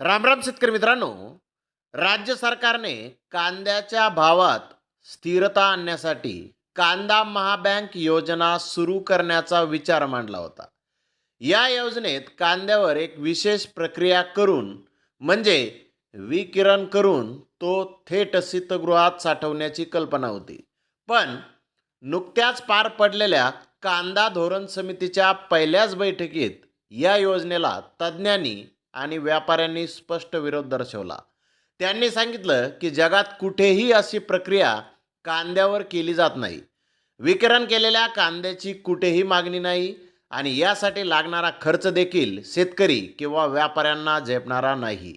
रामराम शेतकरी मित्रांनो. राज्य सरकारने कांद्याच्या भावात स्थिरता आणण्यासाठी कांदा महाबँक योजना सुरू करण्याचा विचार मांडला होता. या योजनेत कांद्यावर एक विशेष प्रक्रिया करून म्हणजे विकिरण करून तो थेट शीतगृहात साठवण्याची कल्पना होती. पण नुकत्याच पार पडलेल्या कांदा धोरण समितीच्या पहिल्याच बैठकीत या योजनेला तज्ज्ञांनी आणि व्यापाऱ्यांनी स्पष्ट विरोध दर्शवला. त्यांनी सांगितलं की जगात कुठेही अशी प्रक्रिया कांद्यावर केली जात नाही. विकिरण केलेल्या कांद्याची कुठेही मागणी नाही आणि यासाठी लागणारा खर्च देखील शेतकरी किंवा व्यापाऱ्यांना झेपणारा नाही.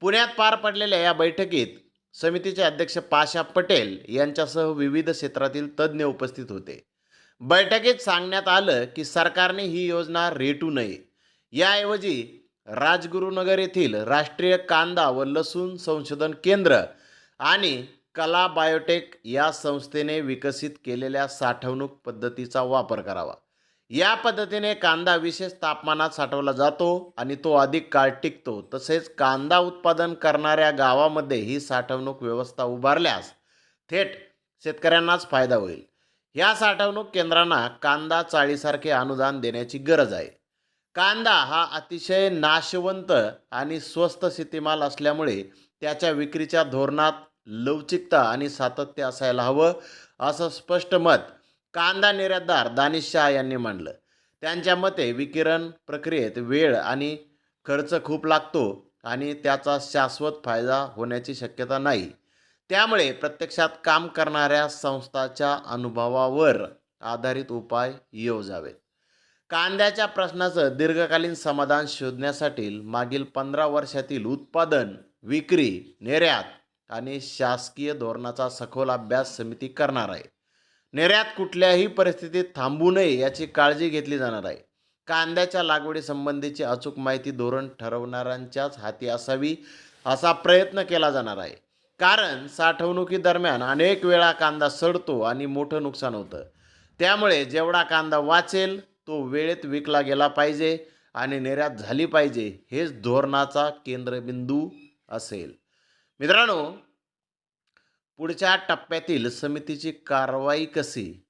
पुण्यात पार पडलेल्या या बैठकीत समितीचे अध्यक्ष पाशा पटेल यांच्यासह विविध क्षेत्रातील तज्ज्ञ उपस्थित होते. बैठकीत सांगण्यात आलं की सरकारने ही योजना रेटू नये. याऐवजी राजगुरुनगर येथील राष्ट्रीय कांदा व लसूण संशोधन केंद्र आणि कला बायोटेक या संस्थेने विकसित केलेल्या साठवणूक पद्धतीचा वापर करावा. या पद्धतीने कांदा विशेष तापमानात साठवला जातो आणि तो अधिक काळ टिकतो. तसेच कांदा उत्पादन करणाऱ्या गावामध्ये ही साठवणूक व्यवस्था उभारल्यास थेट शेतकऱ्यांनाच फायदा होईल. या साठवणूक केंद्रांना कांदा चाळीसारखे अनुदान देण्याची गरज आहे. कांदा हा अतिशय नाशवंत आणि स्वस्त शेतीमाल असल्यामुळे त्याच्या विक्रीच्या धोरणात लवचिकता आणि सातत्य असायला हवं असं स्पष्ट मत कांदा निर्यातदार दानिश शाह यांनी मांडलं. त्यांच्या मते विकिरण प्रक्रियेत वेळ आणि खर्च खूप लागतो आणि त्याचा शाश्वत फायदा होण्याची शक्यता नाही. त्यामुळे प्रत्यक्षात काम करणाऱ्या संस्थाच्या अनुभवावर आधारित उपाय योजावेत. कांद्याच्या प्रश्नाचं दीर्घकालीन समाधान शोधण्यासाठी मागील पंधरा वर्षातील उत्पादन विक्री निर्यात आणि शासकीय धोरणाचा सखोल अभ्यास समिती करणार आहे. निर्यात कुठल्याही परिस्थितीत थांबू नये याची काळजी घेतली जाणार आहे. कांद्याच्या लागवडीसंबंधीची अचूक माहिती धोरण ठरवणाऱ्यांच्याच हाती असावी असा प्रयत्न केला जाणार आहे. कारण साठवणुकीदरम्यान अनेक वेळा कांदा सडतो आणि मोठं नुकसान होतं. त्यामुळे जेवढा कांदा वाचेल तो वेळेत विकला गेला पाहिजे आणि निर्यात झाली पाहिजे हेच धोरणाचा केंद्रबिंदू असेल. मित्रांनो पुढच्या टप्प्यातील समितीची कारवाई कशी?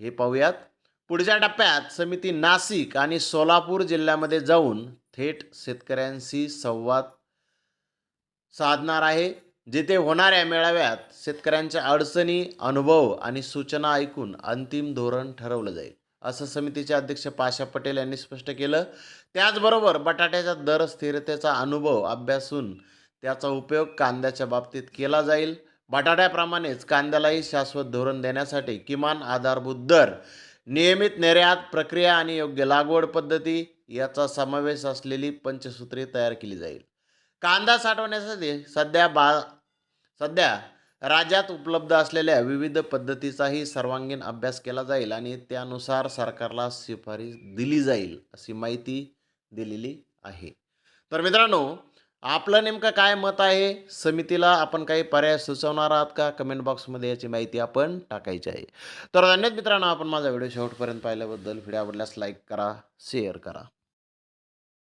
हे पाहूयात. पुढच्या टप्प्यात समिती नाशिक आणि सोलापूर जिल्ह्यामध्ये जाऊन थेट शेतकऱ्यांशी संवाद साधणार आहे. जिथे होणाऱ्या मेळाव्यात शेतकऱ्यांच्या अडचणी अनुभव आणि सूचना ऐकून अंतिम धोरण ठरवलं जाईल. असं समितीचे अध्यक्ष पाशा पटेल यांनी स्पष्ट केलं. त्याचबरोबर बटाट्याच्या दर स्थिरतेचा अनुभव अभ्यासून त्याचा उपयोग कांद्याच्या बाबतीत केला जाईल. बटाट्याप्रमाणेच कांद्यालाही शाश्वत धोरण देण्यासाठी किमान आधारभूत दर नियमित निर्यात प्रक्रिया आणि योग्य लागवड पद्धती याचा समावेश असलेली पंचसूत्री तयार केली जाईल. कांदा साठवण्यासाठी सध्या बा सध्या राज्यात उपलब्ध असलेल्या विविध पद्धतीचाही सर्वांगीण अभ्यास केला जाईल आणि त्यानुसार सरकारला शिफारस दिली जाईल अशी माहिती दिलेली आहे. तर मित्रांनो आपलं नेमकं काय मत आहे? समितीला आपण काही पर्याय सुचवणार आहात का? कमेंट बॉक्समध्ये याची माहिती आपण टाकायची आहे. तर धन्यवाद मित्रांनो आपण माझा व्हिडिओ शेवटपर्यंत पाहिल्याबद्दल. व्हिडिओ आवडल्यास लाईक करा शेअर करा.